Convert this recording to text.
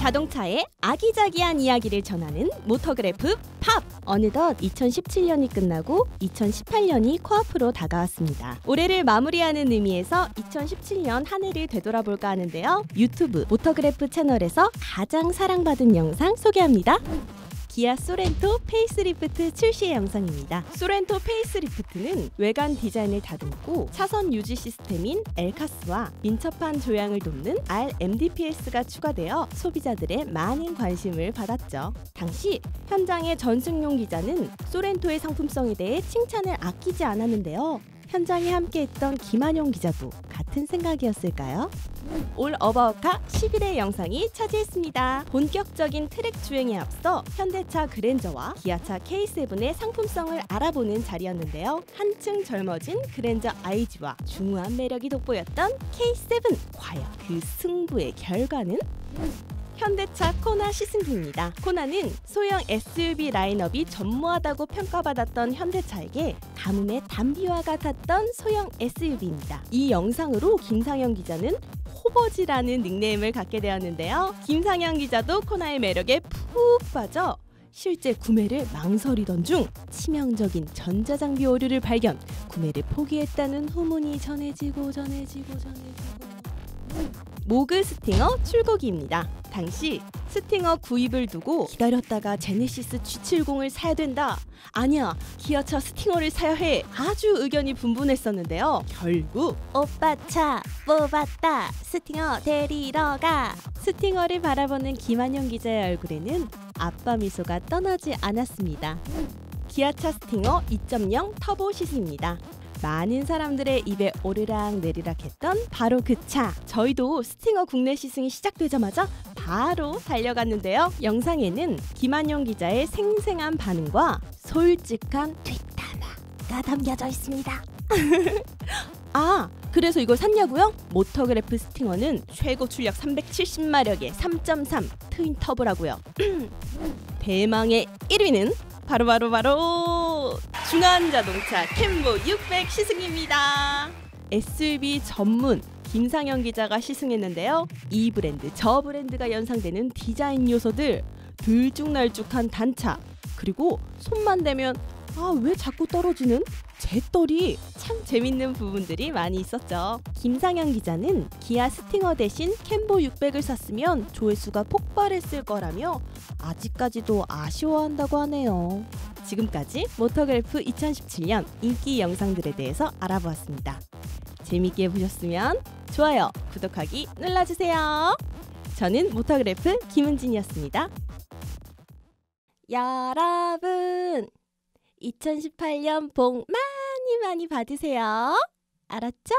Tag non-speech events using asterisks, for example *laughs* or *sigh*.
자동차의 아기자기한 이야기를 전하는 모터그래프 팝! 어느덧 2017년이 끝나고 2018년이 코앞으로 다가왔습니다. 올해를 마무리하는 의미에서 2017년 한 해를 되돌아볼까 하는데요. 유튜브 모터그래프 채널에서 가장 사랑받은 영상 소개합니다. 기아 소렌토 페이스리프트 출시의 영상입니다. 소렌토 페이스리프트는 외관 디자인을 다듬고 차선 유지 시스템인 엘카스와 민첩한 조향을 돕는 RMDPS가 추가되어 소비자들의 많은 관심을 받았죠. 당시 현장의 전승용 기자는 소렌토의 상품성에 대해 칭찬을 아끼지 않았는데요. 현장에 함께했던 김한용 기자도 같은 생각이었을까요? 올 어바웃카 11회 영상이 차지했습니다. 본격적인 트랙 주행에 앞서 현대차 그랜저와 기아차 K7의 상품성을 알아보는 자리였는데요. 한층 젊어진 그랜저 IG와 중후한 매력이 돋보였던 K7. 과연 그 승부의 결과는? 현대차 코나 시승기입니다. 코나는 소형 SUV 라인업이 전무하다고 평가받았던 현대차에게 가뭄의 단비와 같았던 소형 SUV입니다. 이 영상으로 김상현 기자는 호버지라는 닉네임을 갖게 되었는데요. 김상현 기자도 코나의 매력에 푹 빠져 실제 구매를 망설이던 중 치명적인 전자장비 오류를 발견, 구매를 포기했다는 후문이 전해지고 전해지고 전해지고 모그 스팅어 출고기입니다. 당시 스팅어 구입을 두고 기다렸다가 제네시스 G70을 사야 된다. 아니야, 기아차 스팅어를 사야 해. 아주 의견이 분분했었는데요. 결국 오빠 차 뽑았다. 스팅어 데리러 가. 스팅어를 바라보는 김한영 기자의 얼굴에는 아빠 미소가 떠나지 않았습니다. 기아차 스팅어 2.0 터보 시승입니다. 많은 사람들의 입에 오르락 내리락 했던 바로 그 차. 저희도 스팅어 국내 시승이 시작되자마자 바로 달려갔는데요. 영상에는 김한용 기자의 생생한 반응과 솔직한 뒷담화가 담겨져 있습니다. *laughs* 아, 그래서 이걸 샀냐고요? 모터그래프 스팅어는 최고 출력 370마력의 3.3 트윈 터보라고요. *clears throat* 대망의 1위는 바로 바로 바로, 바로 중한 자동차 캠보 600 시승입니다. SUV 전문 김상현 기자가 시승했는데요. 이 브랜드 저 브랜드가 연상되는 디자인 요소들 들쭉날쭉한 단차 그리고 손만 대면 아 왜 자꾸 떨어지는 재떨이 참 재밌는 부분들이 많이 있었죠. 김상현 기자는 기아 스팅어 대신 캠보 600을 샀으면 조회수가 폭발했을 거라며 아직까지도 아쉬워한다고 하네요. 지금까지 모터그래프 2017년 인기 영상들에 대해서 알아보았습니다. 재밌게 보셨으면 좋아요, 구독하기 눌러주세요. 저는 모터그래프 김은진이었습니다. 여러분, 2018년 복 많이 많이 받으세요. 알았죠?